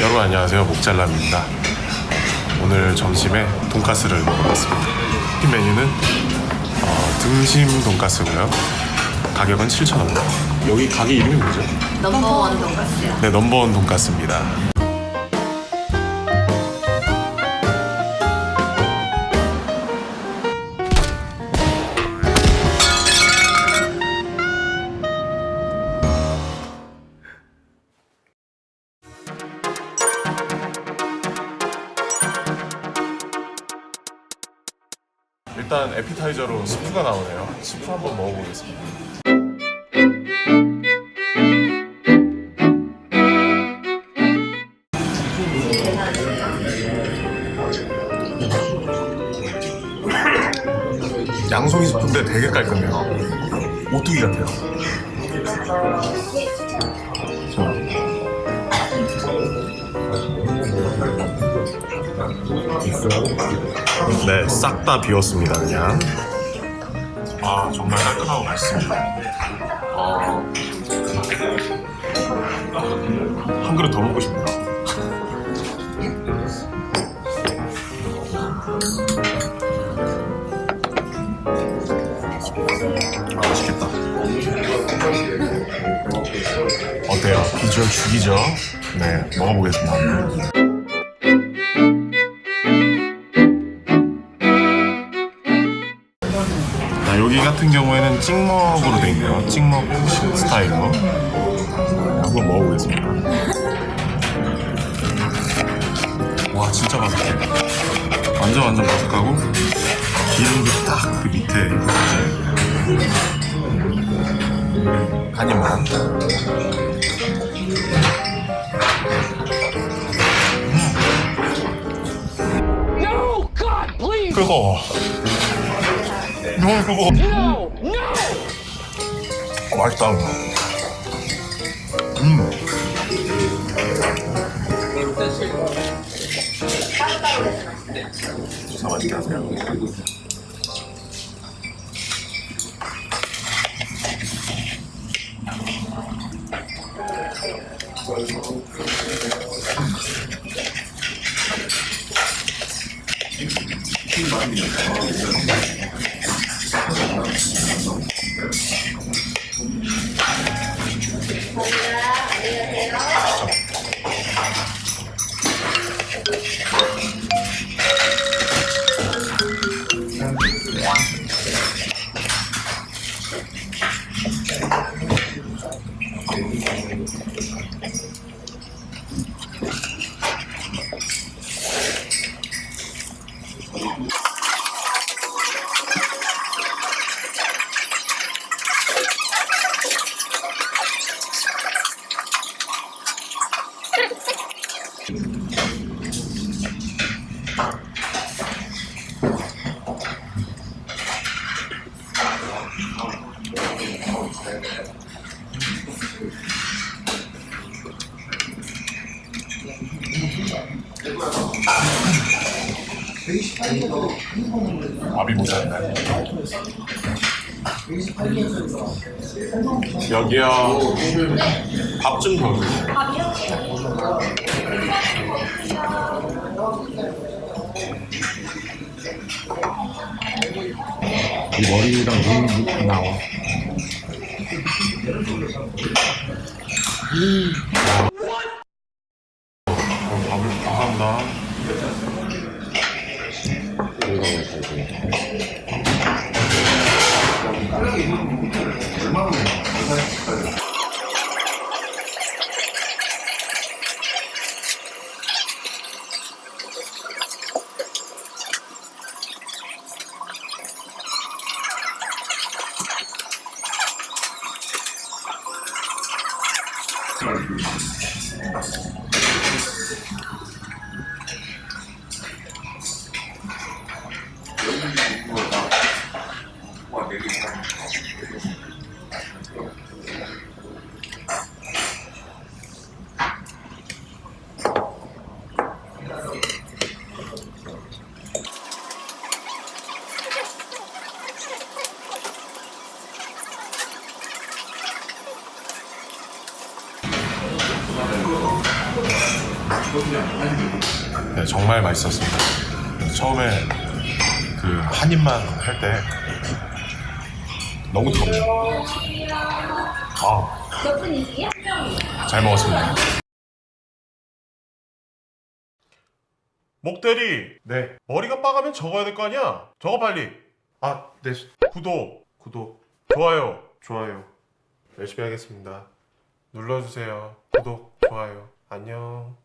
여러분 안녕하세요. 목잘남입니다. 오늘 점심에 돈가스를 먹으러 왔습니다. 이 메뉴는 어, 등심 돈가스고요. 가격은 7,000원 여기 가게 이름이 뭐죠? 넘버원 돈가스요. 네 넘버원 돈가스입니다 일단 에피타이저로 스프가 나오네요 스프 한번 먹어보겠습니다 양송이 스프인데 되게 깔끔해요. 오뚜기 같아요. 네, 싹 다 비웠습니다, 그냥. 아, 정말 깔끔하고 맛있습니다. 아, 한 그릇 더 먹고 싶네요. 아, 맛있겠다. 어때요? 비주얼 죽이죠? 네, 먹어보겠습니다. 여기 같은 경우에는 찍먹으로 돼 있네요. 찍먹 스타일로. 네, 한번 먹어보겠습니다. 와, 진짜 바삭해. 완전 완전 바삭하고, 기름도 딱 그 밑에. No! God, please! 뜨거워. 너무 뜨거워. No! No! 어, 맛있다. 음. 진짜 맛있게 하세요. 밥이 모자랐나요? 여기요. 밥 좀 더. 이 머리랑 눈 나와. 어, 밥을 감사합니다. 건강을 잘 지내. 네, 정말 맛있었습니다. 처음에 그 한 입만 할 때 너무 더워요. 아, 잘 먹었습니다. 목대리, 네. 머리가 빠가면 적어야 될 거 아니야? 적어 빨리. 아, 네. 구독, 구독, 좋아요, 좋아요. 열심히 하겠습니다. 눌러주세요. 구독, 좋아요. 안녕.